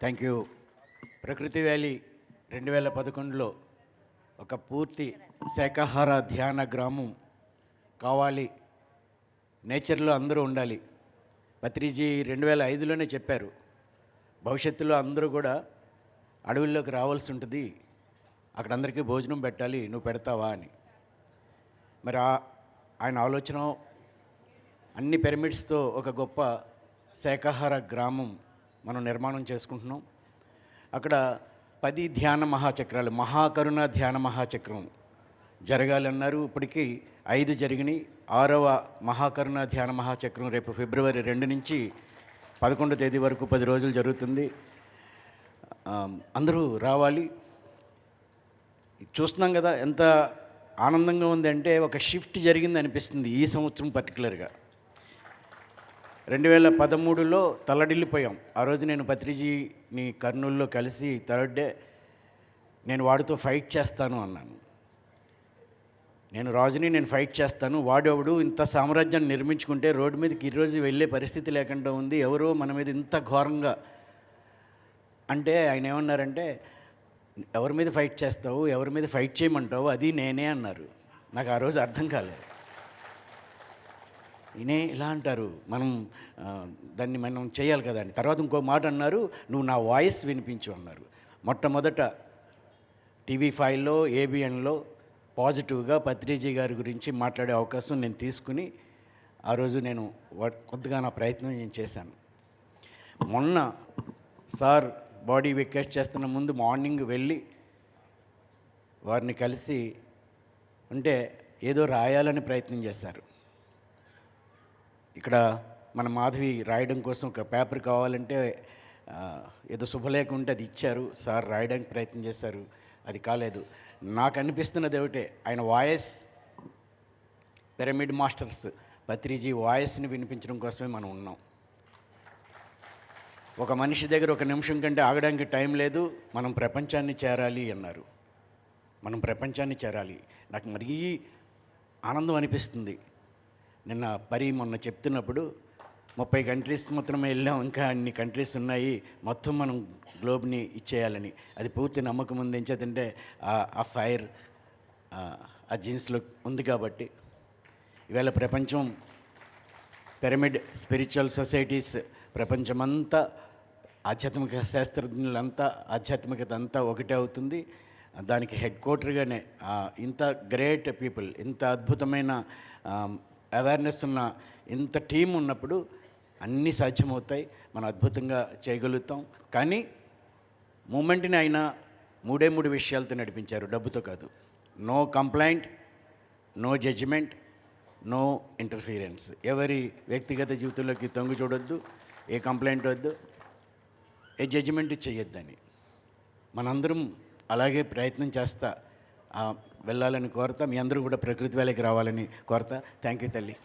Thank you ప్రకృతి valley రెండు వేల పదకొండులో ఒక పూర్తి శాకాహార ధ్యాన గ్రామం కావాలి. నేచర్లో అందరూ ఉండాలి. పత్రిజీ రెండు వేల ఐదులోనే చెప్పారు. భవిష్యత్తులో అందరూ కూడా అడవుల్లోకి రావాల్సి ఉంటుంది. అక్కడ అందరికీ భోజనం పెట్టాలి నువ్వు పెడతావా అని. మరి ఆయన ఆలోచన అన్ని పిరమిడ్స్తో ఒక గొప్ప శాకాహార గ్రామం మనం నిర్మాణం చేసుకుంటున్నాం. అక్కడ పది ధ్యాన మహాచక్రాలు మహాకరుణ ధ్యాన మహాచక్రం జరగాలన్నారు ఇప్పటికీ ఐదు జరిగినాయి. ఆరవ మహాకరుణ ధ్యాన మహాచక్రం రేపు ఫిబ్రవరి రెండు నుంచి పదకొండో తేదీ వరకు పది రోజులు జరుగుతుంది. అందరూ రావాలి. చూస్తున్నాం కదా ఎంత ఆనందంగా ఉంది అంటే ఒక షిఫ్ట్ జరిగింది అనిపిస్తుంది ఈ సంవత్సరం పర్టికులర్గా రెండు వేల పదమూడులో తల్లడిల్లిపోయాం. ఆ రోజు నేను పత్రిజీని కర్నూలులో కలిసి థర్డ్ డే నేను వాడితో ఫైట్ చేస్తాను అన్నాను. నేను రాజుని నేను ఫైట్ చేస్తాను. వాడెవడు? ఇంత సామ్రాజ్యాన్ని నిర్మించుకుంటే రోడ్డు మీదకి ఈరోజు వెళ్ళే పరిస్థితి లేకుండా ఉంది. ఎవరో మన మీద ఇంత ఘోరంగా అంటే ఆయన ఏమన్నారంటే ఎవరి మీద ఫైట్ చేస్తావు? ఎవరి మీద ఫైట్ చేయమంటావు? అది నేనే అన్నారు. నాకు ఆ రోజు అర్థం కాలేదు. ఈయనే ఇలా అంటారు. మనం దాన్ని మనం చేయాలి కదా అని. తర్వాత ఇంకో మాట అన్నారు నువ్వు నా వాయిస్ వినిపించు అన్నారు. మొట్టమొదట టీవీ ఫైవ్లో ఏబిఎన్లో పాజిటివ్గా పత్రిజీ గారి గురించి మాట్లాడే అవకాశం నేను తీసుకుని ఆ రోజు నేను వా- కొద్దిగా నా ప్రయత్నం నేను చేశాను. మొన్న సార్ బాడీ వెకేట్ చేస్తున్న ముందు మార్నింగ్ వెళ్ళి వారిని కలిసి అంటే ఏదో రాయాలని ప్రయత్నం చేశారు. ఇక్కడ మన మాధవి రాయడం కోసం ఒక పేపర్ కావాలంటే ఏదో శుభలేఖ ఉంటే అది ఇచ్చారు. సార్ రాయడానికి ప్రయత్నం చేశారు. అది కాలేదు. నాకు అనిపిస్తున్నది ఒకటే ఆయన వాయిస్ పిరమిడ్ మాస్టర్స్ పత్రిజీ వాయిస్ని వినిపించడం కోసమే మనం ఉన్నాం. ఒక మనిషి దగ్గర ఒక నిమిషం కంటే ఆగడానికి టైం లేదు. మనం ప్రపంచాన్ని చేరాలి అన్నారు. మనం ప్రపంచాన్ని చేరాలి. నాకు మరీ ఆనందం అనిపిస్తుంది. నిన్న పరి మొన్న చెప్తున్నప్పుడు ముప్పై కంట్రీస్ మాత్రమే వెళ్ళాం ఇంకా అన్ని కంట్రీస్ ఉన్నాయి మొత్తం మనం గ్లోబ్ని ఇచ్చేయాలని. అది పూర్తి నమ్మకం ఉంది ఎంచేతంటే ఆ- ఫైర్ ఆ జీన్స్లో ఉంది కాబట్టి. ఇవాళ ప్రపంచం పిరమిడ్ స్పిరిచువల్ సొసైటీస్ ప్రపంచమంతా ఆధ్యాత్మిక శాస్త్రజ్ఞులంతా ఆధ్యాత్మికత అంతా ఒకటే అవుతుంది. దానికి హెడ్ క్వార్టర్గానే ఇంత గ్రేట్ పీపుల్ ఇంత అద్భుతమైన అవేర్నెస్ ఉన్న ఇంత టీం ఉన్నప్పుడు అన్నీ సాధ్యమవుతాయి. మనం అద్భుతంగా చేయగలుగుతాం. కానీ మూమెంట్ని అయినా మూడే మూడు విషయాలతో నడిపించారు. డబ్బుతో కాదు. No complaint no judgement no interference ఎవరి వ్యక్తిగత జీవితంలోకి తొంగి చూడొద్దు ఏ కంప్లైంట్ వద్దు ఏ జడ్జిమెంట్ చేయొద్దని మనందరం అలాగే ప్రయత్నం చేస్తా వెళ్ళాలని కోరతా. మీ అందరూ కూడా ప్రకృతి వేళకి రావాలని కోరతా. థ్యాంక్ యూ తల్లి.